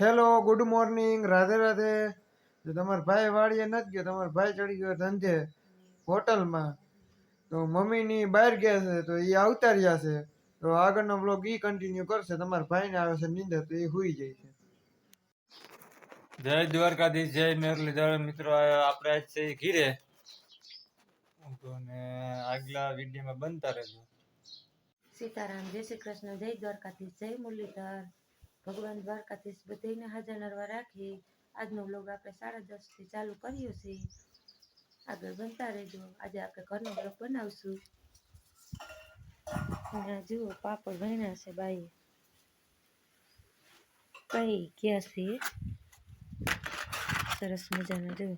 Hello good morning Radhe Radhe. જો તમારા ભાઈ વાડીએ નથી ગયો તમારો ભાઈ ચડી ગયો ધંધે હોટલમાં. તો મમ્મીની બહાર ગયા છે તો એ આવતા રહ્યા છે. તો આગળનો બ્લોગ એ કન્ટિન્યુ કરશે તમારા ભાઈને આવે છે નીંદર તો એ હોઈ જાય છે. જય દ્વારકાધીશ જય મેરલીધર મિત્રો આપણે આજ છે ઘીરે. તો ને આગલા વિડીયોમાં બનતા રહેજો. સીતારામ જય શ્રી કૃષ્ણ જય દ્વારકાધીશ જય મુરલીધર. ભગવાન દ્વારકાધીશ બધાને હાજર નરવા રાખી. આજનો બ્લોગ આપણે સાડા દસથી ચાલુ કર્યો છે. આગળ બનતા રહેજો. આજે આપણે ઘરનો બ્લોગ બનાવશું. અને જુઓ, પાપડ ભણ્યા છે બાઈએ. કઈ ગયા છે સરસ મજાના, જુઓ.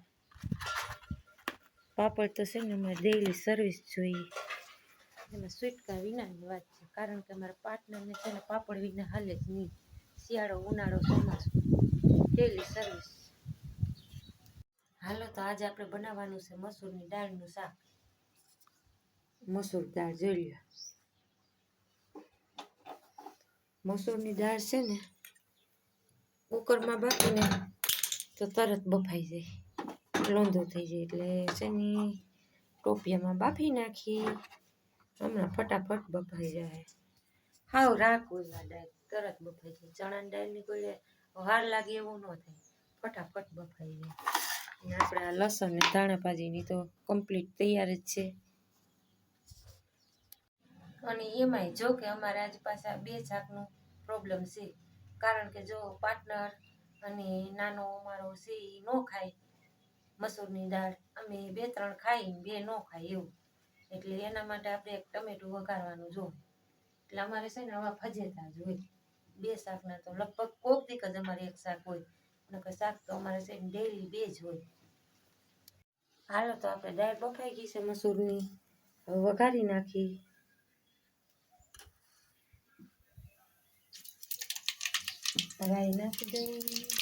પાપડ તો છે ને અમારે ડેઈલી સર્વિસ જોઈએ. એમાં સ્વીટકા વિનાની વાત છે. કારણ કે અમારા પાર્ટનરને છે ને પાપડ વિના હાલે જ નહીં. શિયાળો ઉનાળો ચોમાસું. ડેલી સર્વિસ હાલો, તો આજે આપણે બનાવવાનું છે મસૂરની દાળનું શાક. મસૂર દાળ જોઈ લો મસૂરની દાળ છે ને, કુકરમાં બાફીને તો તરત બફાઈ જાય. લોંધો થઈ જાય એટલે છે ને, ટોપિયામાં બાફી નાખી. હમણાં ફટાફટ બફાઈ જાય. હાવ રાખવું દાળ. તરત બફાઈ જાય. ચણાની દાળની કોઈ વાર લાગે એવું ન થાય. ફટાફટ બફાઈ જાય. અને આપણે આ લસણ ને ધાણા ભાજીની તો કમ્પ્લીટ તૈયાર જ છે. અને એમાંય જો કે અમારે આજ પાછા બે શાકનું પ્રોબ્લેમ છે. કારણ કે જો પાર્ટનર અને નાનો અમારો છે એ ન ખાય મસૂરની દાળ. અમે બે ત્રણ ખાઈ બે ન ખાય એવું. એટલે એના માટે આપણે એક ટમેટું વઘારવાનું જોઈએ એટલે અમારે છે ને આવા ફજેતા જ હોય. બે શાકના તો લગભગ કોક દીક જ અમારે એક શાક હોય. નકર શાક તો અમારે છે ડેલી બે જ હોય. હાલો તો આપણે દાળ બફાઈ ગઈ છે મસૂરની. વઘારી નાખી. રાઈ નાખી દઈ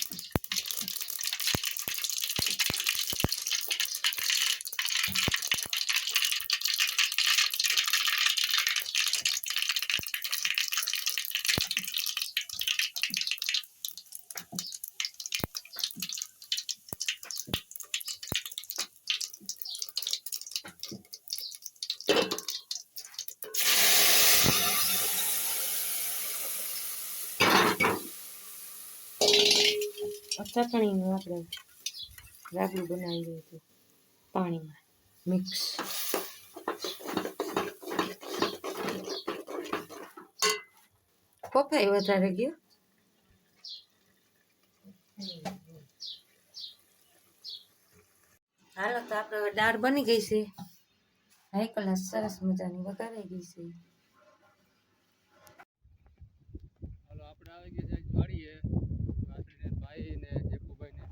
ચટણીનું આપણે રાગડું બનાવી હતું પાણીમાં મિક્સ. પપ્પાએ વધારે ગયો? હાલો તો આપણે દાળ બની ગઈ છે. હાઈ ક્લાસ સરસ મજાની વઘારાઈ ગઈ છે હાલો આપણે આવી ગયા છે વાડીએ વાસણીને ભાઈ ને જેકુભાઈ ને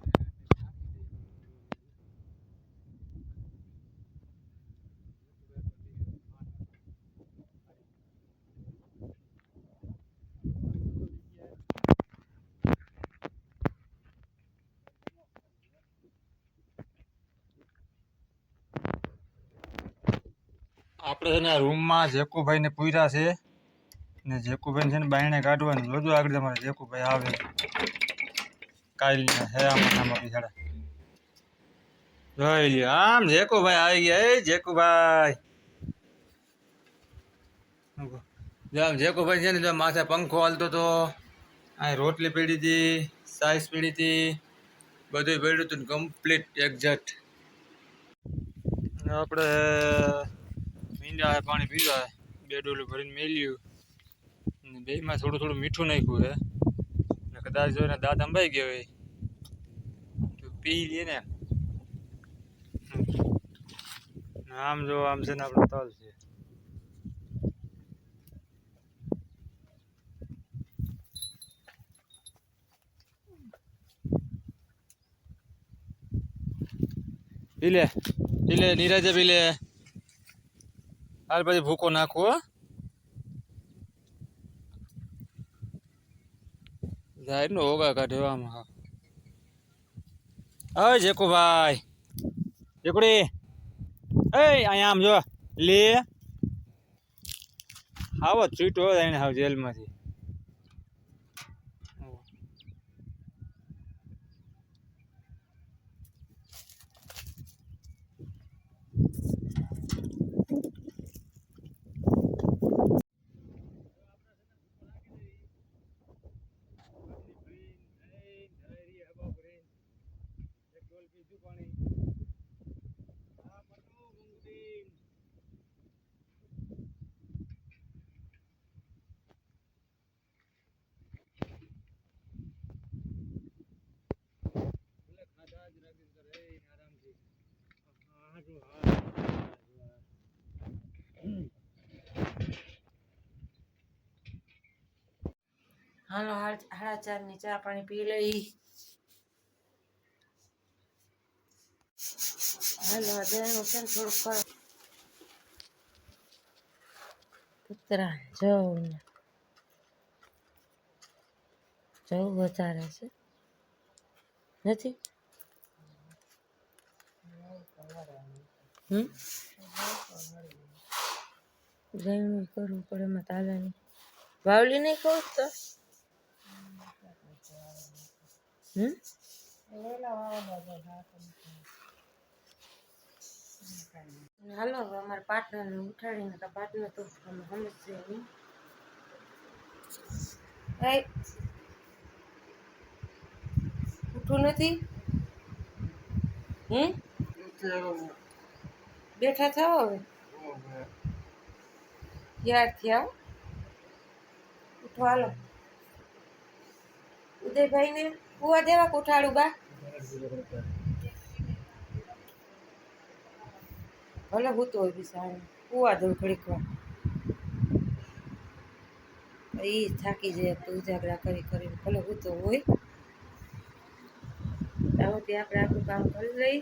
આપણે છે ને રૂમમાં જેકુભાઈ ને પૂર્યા છે. ને જેકુભાઈ છે ને બાયણે કાઢવાનું. બધું આગળ તમારે જેકુભાઈ આવે. કાલના હે આમાં બિચારા જોઈ લ્યો. આમ જેકુભાઈ આવી ગયા. એ જેકુભાઈ. આમ જેકુભાઈ છે ને જો માથે પંખો હાલતો તો અહીં રોટલી પીડી હતી સાઈસ પીડી હતી બધું પીડ્યું હતું કમ્પ્લીટ એક્ઝેક્ટ આપણે મીંડા પાણી પીવા બે ડોલું ભરીને મેલ્યું. અને બેમાં થોડું થોડું મીઠું નાખ્યું હે અને કદાચ જો એના દાંત અંબાઈ ગયો હોય, તો પી લે ને આમ જો, આમ છે ને આપણો તલ છે. પી લે પી લે, નીરજે પી લે. હાલ પછી ભૂકો નાખવો. જાહેર નો હોગા કાઢ્યો આમાં. હા અય જેકુભાઈ, જેકુડી એ અહીંયા આમ જો, લે. આવો ચૂંટો એને હાવ જેલમાંથી. હાલો હાડ- ચારની ચા પાણી પી લઈ. હાલો દયાનું છે ને થોડુંક કરો. કૂતરા જવું જવું વધારે છે. નથી? હમ જઈનું કરવું પડે એમાં તાલે નહીં વાવલી નહીં કહું તો હમ અને હાલો હવે અમારા પાર્ટનરને ઉઠાડીને તો પાર્ટનર તો અમે સમજશે નહીં એ ઉઠવું નથી હમ બેઠા થાવ હવે? યાર થયા? ઉઠો, હાલો. ઉદયભાઈને કુવા દેવા કોઠાડું બા? ભલે હું તો બી સારું કુવા દઉં ઘડીક વાર. એ થાકી જાય તો ઉજાગરા કરી કરીને ભલે હું તો હોય ત્યાં આપણે આપણું કામ કરી લઈ